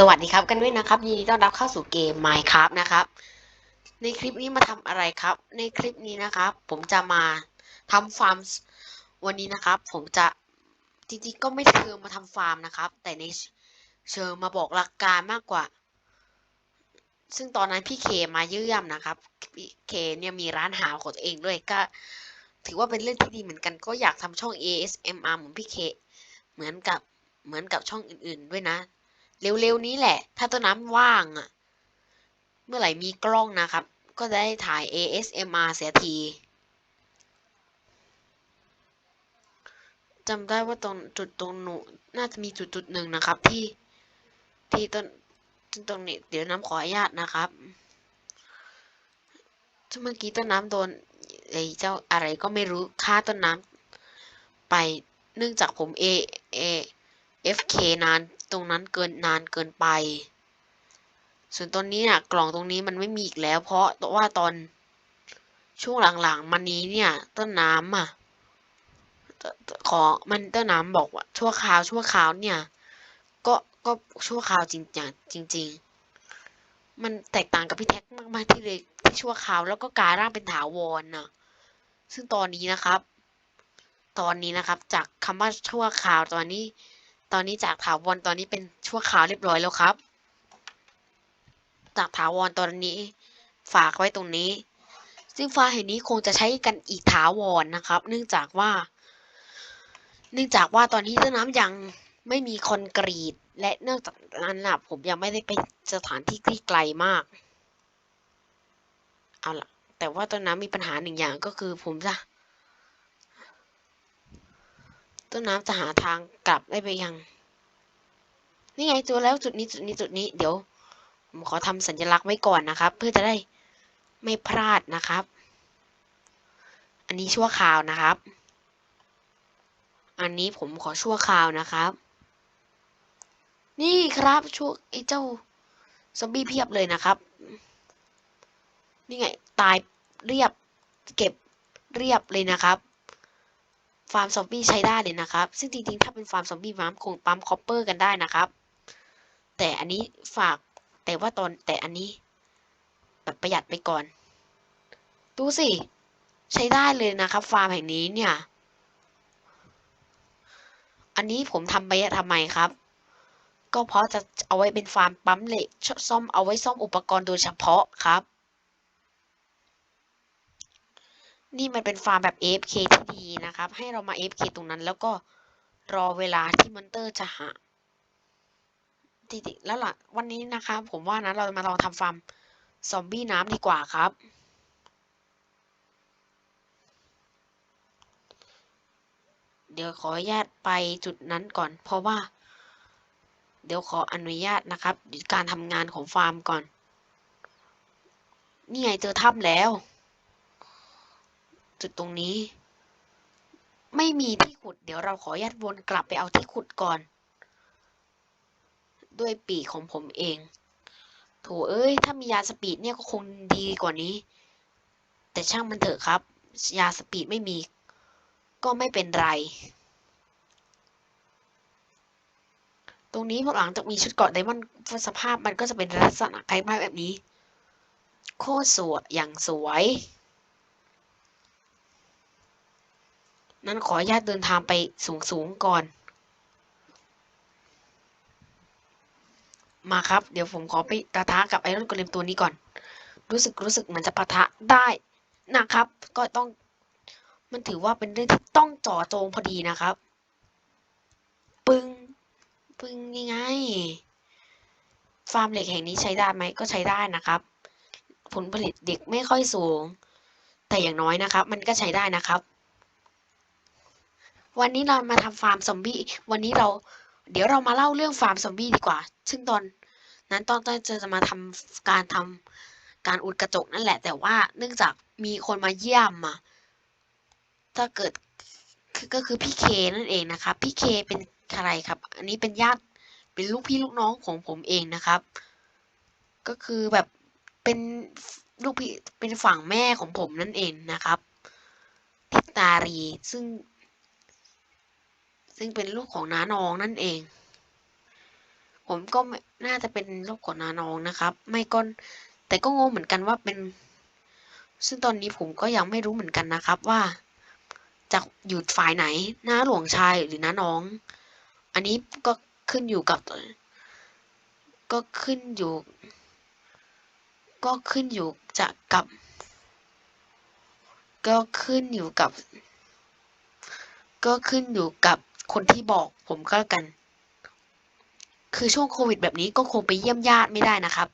สวัสดีครับกันด้วยนะครับ ยินดีต้อนรับเข้าสู่เกม Minecraft นะครับ ในคลิปนี้มาทำอะไรครับ ในคลิปนี้นะครับ ผมจะมาทำฟาร์มวันนี้นะครับ ผมจะจริงๆก็ไม่เชิงมาทำฟาร์มนะครับ แต่ในเชิงมาบอกหลักการมากกว่า ซึ่งตอนนั้นพี่เคมาเยี่ยมนะครับพี่เคเนี่ยมีร้านหาของตัวเองด้วยก็ ถือว่าเป็นเรื่องที่ดีเหมือนกันก็อยากทำช่อง ASMR เหมือนพี่เคเหมือนกับเหมือนกับช่องอื่น ๆ ด้วยนะ เร็วๆนี้แหละ ถ้าต้นน้ำว่างอะเมื่อไหร่มีกล้องนะครับ ก็จะได้ถ่าย ASMR เสียทีจำได้ว่าตรงจุดตรงหนูน่าจะมีจุดจุดหนึ่งนะครับ ที่ที่ต้นตรงนี้ เดี๋ยวน้ำขออนุญาตนะครับเมื่อกี้ต้นน้ำโดนไอ้เจ้าอะไรก็ไม่รู้ฆ่าต้นน้ำไปเนื่องจากผม A A FK นาน ตรงนั้นเกินนานเกินไป ส่วนตอนนี้เนี่ยกล่องตรงนี้มันไม่มีอีกแล้ว เพราะว่าตอนช่วงหลังๆมานี้เนี่ยต้นน้ำอะขอมันต้นน้ำบอกว่าชั่วคราวชั่วคราวเนี่ย ก็ก็ชั่วคราวจริงจริงจริง ๆ มันแตกต่างกับพี่แท็กมากๆที่เลยที่ชั่วคราวแล้วก็กลายร่างเป็นถาวรน่ะ ซึ่งตอนนี้นะครับ ตอนนี้นะครับ จากคำว่าชั่วคราวตอนนี้ ตอนนี้จากถาวรตอนนี้เป็นชั่วคราวเรียบร้อยแล้วครับ จากถาวรตอนนี้ฝากไว้ตรงนี้ ซึ่งฟ้าแห่งนี้คงจะใช้กันอีกถาวรนะครับ เนื่องจากว่า เนื่องจากว่าตอนนี้ต้นน้ำยังไม่มีคอนกรีต และเนื่องจากนั้นนะผมยังไม่ได้ไปสถานที่ที่ไกลมาก เอาล่ะ แต่ว่าต้นน้ำมีปัญหาหนึ่งอย่างก็คือผมจะ ต้นน้ำจะหาทางกลับได้ไปยัง นี่ไงเจอแล้วจุดนี้จุดนี้จุดนี้ เดี๋ยว ผมขอทำสัญลักษณ์ไว้ก่อนนะครับ เพื่อจะได้ไม่พลาดนะครับ อันนี้ชั่วคราวนะครับ อันนี้ผมขอชั่วคราวนะครับ นี่ครับชั่วไอ้เจ้าซอมบี้เพียบเลยนะครับ นี่ไงตายเรียบเก็บเรียบเลยนะครับ ฟาร์มซอมบี้ใช้ได้เลยนะครับ ซึ่งจริงๆ ถ้าเป็นฟาร์มซอมบี้ฟาร์มคงปั๊มคอปเปอร์กันได้นะครับ แต่อันนี้ฝากแต่ว่าตอนแต่อันนี้ แบบประหยัดไปก่อน ดูสิ ใช้ได้เลยนะครับ ฟาร์มแห่งนี้เนี่ย อันนี้ผมทำไปทำไมครับ ก็เพราะจะเอาไว้เป็นฟาร์มปั๊มเหล็กซ่อมเอาไว้ซ่อมอุปกรณ์โดยเฉพาะครับ นี่มันเป็นฟาร์มแบบ AFK ที่ดีนะครับ ให้เรามา AFK ตรงนั้น แล้วก็รอเวลาที่มอนเตอร์จะหาจริงๆแล้วล่ะวันนี้นะคะ ผมว่านะเรามาลองทำฟาร์มซอมบี้น้ำดีกว่าครับ เดี๋ยวขออนุญาตไปจุดนั้นก่อน เพราะว่า เดี๋ยวขออนุญาตนะครับ การทำงานของฟาร์มก่อน นี่ไงเจอถ้ำแล้ว จุดตรงนี้ ไม่มีที่ขุด เดี๋ยวเราขออนุญาตวนกลับไปเอาที่ขุดก่อน ด้วยปีกของผมเองโถเอ้ย ถ้ามียาสปีดเนี่ยก็คงดีกว่านี้ แต่ช่างมันเถอะครับ ยาสปีดไม่มี ก็ไม่เป็นไร ตรงนี้พอหลังจากมีชุดเกาะไดมอนด์สภาพมันก็จะเป็นลักษณะคล้ายๆแบบนี้ โคตรสวยอย่างสวย นั้นขออนุญาตเดินทางไปสูงๆก่อน มาครับ เดี๋ยวผมขอไปปะทะกับไอรอนโกเลมตัวนี้ก่อน รู้สึกรู้สึกเหมือนจะปะทะได้นะครับ ก็ต้อง มันถือว่าเป็นเรื่องที่ต้องจ่อโจงพอดีนะครับ ปึ้งปึ้งยังไง ฟาร์มเหล็กแห่งนี้ใช้ได้ไหมก็ใช้ได้นะครับ ผลผลิตเด็กไม่ค่อยสูง แต่อย่างน้อยนะครับ มันก็ใช้ได้นะครับ วันนี้เรามาทำฟาร์มซอมบี้ วันนี้เรา เดี๋ยวเรามาเล่าเรื่องฟาร์มซอมบี้ดีกว่า ซึ่งตอนนั้นตอนต้นจะมาทำการทำการอุดกระจกนั่นแหละ แต่ว่าเนื่องจากมีคนมาเยี่ยมมา ถ้าเกิดก็คือพี่เคนั่นเองนะครับ พี่เคเป็นใครครับ อันนี้เป็นญาติเป็นลูกพี่ลูกน้องของผมเองนะครับ ก็คือแบบเป็นลูกพี่เป็นฝั่งแม่ของผมนั่นเองนะครับทิตารีซึ่ง ซึ่งเป็นลูกของน้าน้องนั่นเอง ผมก็น่าจะเป็นโรคกรดนาน้องนะครับ ไม่ก็แต่ก็งงเหมือนกันว่าเป็น ซึ่งตอนนี้ผมก็ยังไม่รู้เหมือนกันนะครับว่าจะอยู่ฝ่ายไหนน้าหลวงชายหรือน้าน้อง อันนี้ก็ขึ้นอยู่กับ ก็ขึ้นอยู่ ก็ขึ้นอยู่จะกับ ก็ขึ้นอยู่กับ ก็ขึ้นอยู่กับ คนที่บอกผมก็แล้วกัน คือช่วงโควิดแบบนี้ก็คงไปเยี่ยมญาติไม่ได้นะครับ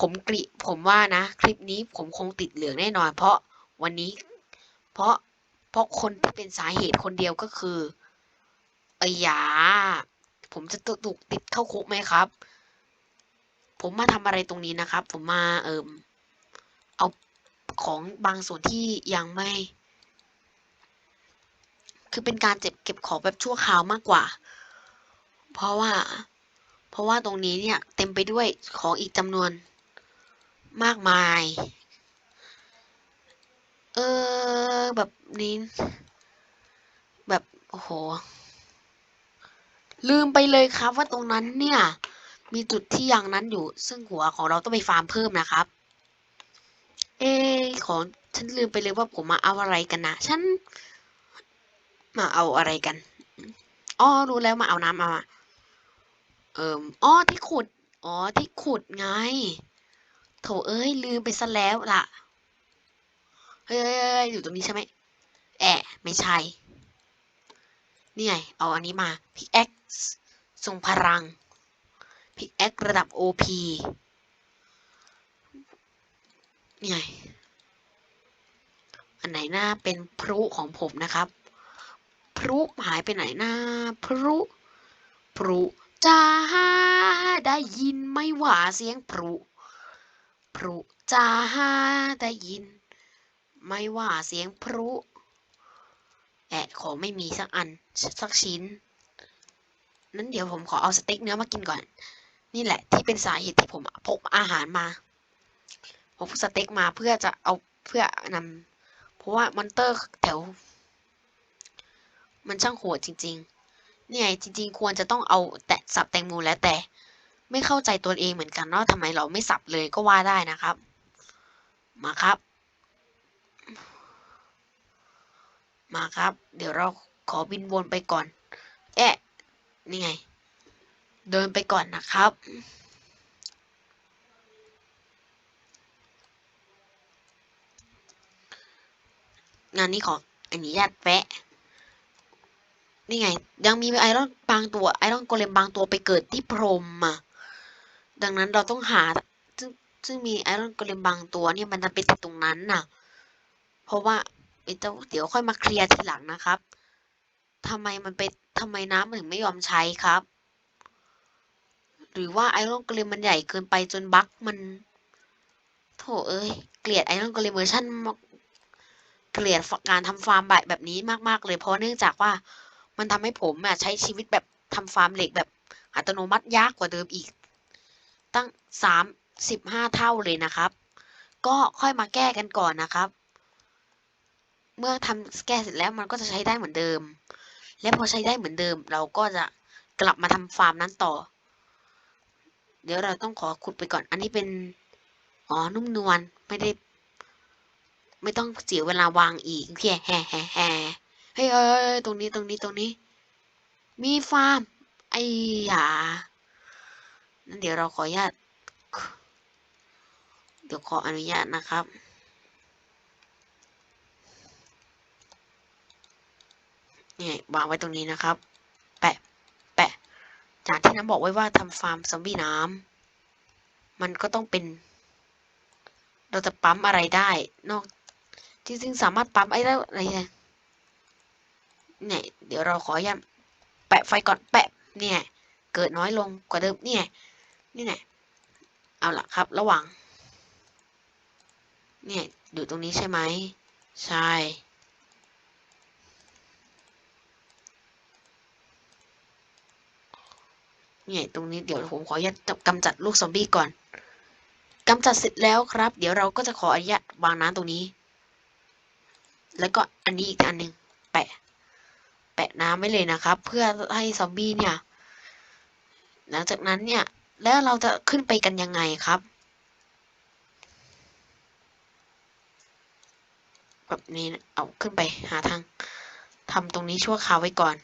ผมกริผมว่านะ คลิปนี้ผมคงติดเหลืองแน่นอน เพราะวันนี้ เพราะเพราะคนที่เป็นสาเหตุคนเดียวก็คือไอ้ยา ผมจะถูกติดเข้าคุกไหมครับ ผมมาทำอะไรตรงนี้นะครับ ผมมาเอิมเอาของบางส่วนที่ยังไม่ คือเป็นการเจ็บเก็บของแบบชั่วคราวมากกว่า เพราะว่า เพราะว่าตรงนี้เนี่ยเต็มไปด้วยของอีกจำนวนมากมาย เออ แบบนี้ แบบ โอ้โห ลืมไปเลยครับว่าตรงนั้นเนี่ย มีจุดที่ยังนั้นอยู่ ซึ่งหัวของเราต้องไปฟาร์มเพิ่มนะครับ เออของฉันลืมไปเลยว่าผมมาเอาอะไรกันนะ ฉัน มาเอาอะไรกันอ๋อรู้แล้วมาเอาน้ำมาเอ่ออ๋อที่ขุด อ๋อที่ขุดไง โถเอ้ยลืมไปซะแล้วล่ะ เฮ้ยอยู่ตรงนี้ใช่ไหมแอะไม่ใช่ นี่ไง เอาอันนี้มาพิกแอคทรงพลังพิกแอคระดับ OP นี่ไง อันไหนหน้าเป็นพรุของผมนะครับ รุหายไปไหนน้าพรุพรุจ้าได้ยินไม่หว่าเสียงพรุพรุจ้าได้ยิน ไม่ว่าเสียงพรุแอะขอไม่มีสักอันสักชิ้น นั้นเดี๋ยวผมขอเอาสเต็กเนื้อมากินก่อน นี่แหละที่เป็นสาเหตุที่ผมพกอาหารมาผมพกสเต็กมาเพื่อจะเอาเพื่อนำเพราะว่ามอนเตอร์แถว มันช่างโหดจริง ๆ เนี่ยจริง ๆ ควรจะต้องเอาแตะสับแตงโมแล้วแต่ ไม่เข้าใจตัวเองเหมือนกันเนาะทำไมเราไม่สับเลยก็ว่าได้นะครับ มาครับ มาครับ เดี๋ยวเราขอบินวนไปก่อน แอะนี่ไง เดินไปก่อนนะครับงานนี้ขออนุญาตแวะ นี่ไง ยังมีไอรอนบางตัวไอรอนโกเลมบางตัวไปเกิดที่พรมอะดังนั้นเราต้องหา ซึ่งซึ่งมีไอรอนโกเลมบางตัวเนี่ยมันจะไปติดตรงนั้นน่ะ เพราะว่าเดี๋ยวค่อยมาเคลียร์ทีหลังนะครับทำไมมันไปทำไมน้ำมันถึงไม่ยอมใช้ครับ หรือว่าไอรอนโกเลมมันใหญ่เกินไปจนบั๊กมันโถเอ้ยเกลียดไอรอนโกเลมเวอร์ชันเกลียดการทำฟาร์มแบแบบนี้มาก ๆ เลยเพราะเนื่องจากว่า มันทำให้ผมอะใช้ชีวิตแบบทำฟาร์มเหล็กแบบอัตโนมัติยากกว่าเดิมอีก ตั้งสามสิบห้าเท่าเลยนะครับ ก็ค่อยมาแก้กันก่อนนะครับ เมื่อทำแก้เสร็จแล้วมันก็จะใช้ได้เหมือนเดิม และพอใช้ได้เหมือนเดิม เราก็จะกลับมาทำฟาร์มนั้นต่อ เดี๋ยวเราต้องขอขุดไปก่อน อันนี้เป็นอ๋อนุ่มนวลไม่ได้ ไม่ต้องเสียเวลาวางอีกแค่แฮ่แฮ่แฮ่ เฮ้ยเอ้ยตรงนี้ตรงนี้ตรงนี้ มีฟาร์มไอ้ยานั่นเดี๋ยวเราขออนุญาต เดี๋ยวขออนุญาตนะครับนี่วางไว้ตรงนี้นะครับ แปะ แปะ จากที่น้ำบอกไว้ว่าทำฟาร์มซอมบี้น้ำมันก็ต้องเป็น เราจะปั๊มอะไรได้ นอกจริงๆสามารถปั๊มไอ้แล้วอะไร เนี่ยเดี๋ยวเราขอย้ำแปะไฟก่อนแปะเนี่ยเกิดน้อยลงกว่าเดิมเนี่ยนี่แหละเอาล่ะครับ ระหว่างเนี่ยอยู่ตรงนี้ใช่ไหมใช่เนี่ยตรงนี้เดี๋ยวผมขออนุญาตกำจัดลูกซอมบี้ก่อนกำจัดเสร็จแล้วครับ เดี๋ยวเราก็จะขออนุญาตวางน้ำตรงนี้ แล้วก็อันนี้อีกอันหนึ่งแปะ แปะน้ำไว้เลยนะครับ เพื่อให้ซอมบี้เนี่ย หลังจากนั้นเนี่ย แล้วเราจะขึ้นไปกันยังไงครับ แบบนี้เอาขึ้นไปหาทางทำตรงนี้ชั่วคราวไว้ก่อน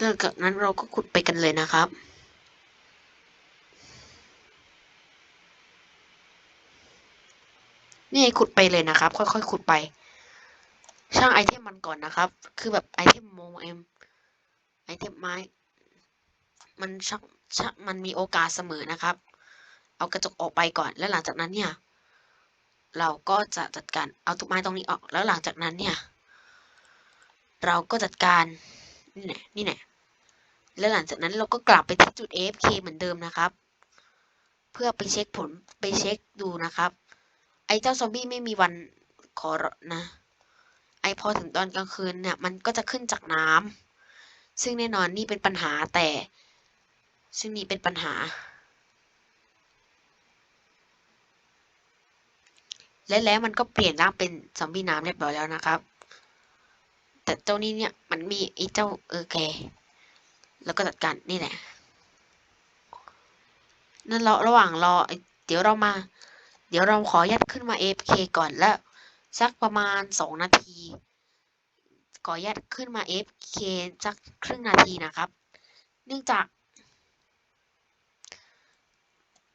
หลังจากนั้นเราก็ขุดไปกันเลยนะครับ นี่ขุดไปเลยนะครับ ค่อยๆขุดไป ช่างไอเทมมันก่อนนะครับ คือแบบไอเทมโมเอ็มไอเทมไม้ มันชักชักมันมีโอกาสเสมอนะครับ เอากระจกออกไปก่อน แล้วหลังจากนั้นเนี่ย เราก็จะจัดการเอาทุกไม้ตรงนี้ออก แล้วหลังจากนั้นเนี่ย เราก็จัดการนี่แหละนี่แหละแล้วหลังจากนั้นเราก็กลับไปที่จุด AFK เหมือนเดิมนะครับ เพื่อไปเช็คผลไปเช็คดูนะครับ ไอ้เจ้าซอมบี้ไม่มีวันขอนะ ไอพอถึงตอนกลางคืนเนี่ย มันก็จะขึ้นจากน้ำซึ่งแน่นอนนี่เป็นปัญหาแต่ ซึ่งนี่เป็นปัญหา และแล้วมันก็เปลี่ยนร่างเป็นซอมบี้น้ำเรียบร้อยแล้วนะครับ แต่เจ้านี้เนี่ยมันมีไอ้เจ้าเออแกแล้วก็จัดการนี่แหละนั่นเราระหว่างรอเดี๋ยวเรามา เดี๋ยวเราขอยัดขึ้นมา AFK ก่อนแล้ว สักประมาณสองนาที ขอยัดขึ้นมา AFK สักครึ่งนาทีนะครับ เนื่องจาก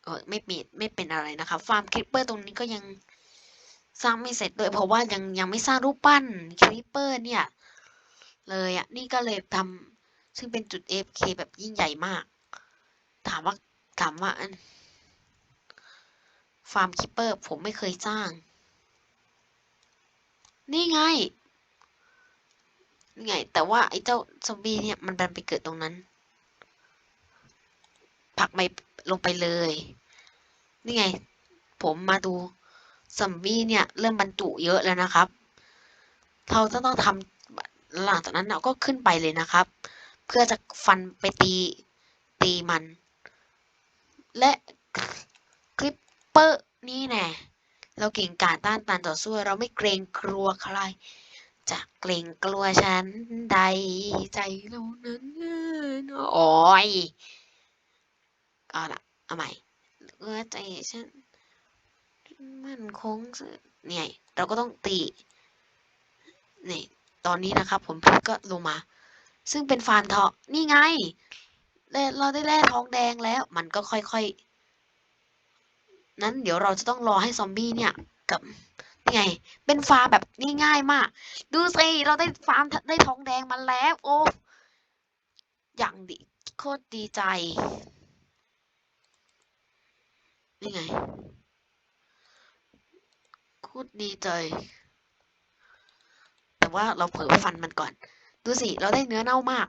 เออไม่มีไม่เป็นอะไรนะครับ ฟาร์มคริปเปอร์ตรงนี้ก็ยังสร้างไม่เสร็จด้วยเพราะว่ายังยังไม่สร้างรูปปั้นคริปเปอร์เนี่ย เลยอะนี่ก็เลยทำซึ่งเป็นจุด AFK แบบยิ่งใหญ่มาก ถามว่าถามว่า ฟาร์มคิปเปอร์ผมไม่เคยสร้าง นี่ไง นี่ไง แต่ว่าไอ้เจ้าซอมบี้เนี่ยมันดันไปเกิดตรงนั้น ผักไปลงไปเลย นี่ไง ผมมาดูซอมบี้เนี่ย เริ่มบรรจุเยอะแล้วนะครับ เราจะต้องทำหลังจากนั้นเราก็ขึ้นไปเลยนะครับ เพื่อจะฟันไปตีตีมัน และ เปอร์นี่แน่เราเก่งกาจต้านทานต่อสู้เราไม่เกรงกลัวใครจะเกรงกลัวฉันใดใจเรานั้นโอ้ยเอาละเอาใหม่เออใจฉันมันคงเนี่ยเราก็ต้องตีนี่ตอนนี้นะครับ ผมพูดก็ลงมา ซึ่งเป็นฟานทองนี่ไงเราได้แร่ทองแดงแล้ว มันก็ค่อยๆ นั้นเดี๋ยวเราจะต้องรอให้ซอมบี้เนี่ยกับนี่ไง เป็นฟาร์มแบบง่ายๆมาก ดูสิเราได้ฟาร์มได้ทองแดงมาแล้ว โอ้อย่างดีโคตรดีใจนี่ไงโคตรดีใจ แต่ว่าเราเผลอฟันมันก่อน ดูสิ เราได้เนื้อเน่ามาก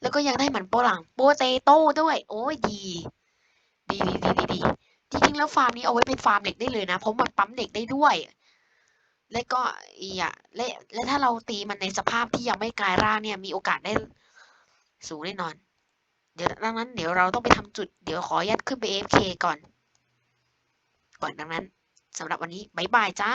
แล้วก็ยังได้มันโปหลังโปเตโต้ด้วย โอ้ยดี ดีดีดีดีดีจ ริงๆแล้วฟาร์มนี้เอาไว้เป็นฟาร์มเด็กได้เลยนะเพราะมันปั๊มเด็กได้ด้วย และก็อีอะและและถ้าเราตีมันในสภาพที่ยังไม่กลายร่างเนี่ย มีโอกาสได้สูงแน่นอน เดี๋ยวดังนั้นเดี๋ยวเราต้องไปทำจุดเดี๋ยวขอยัดขึ้นไป AFK ก่อน ก่อนดังนั้นสำหรับวันนี้บายบายจ้า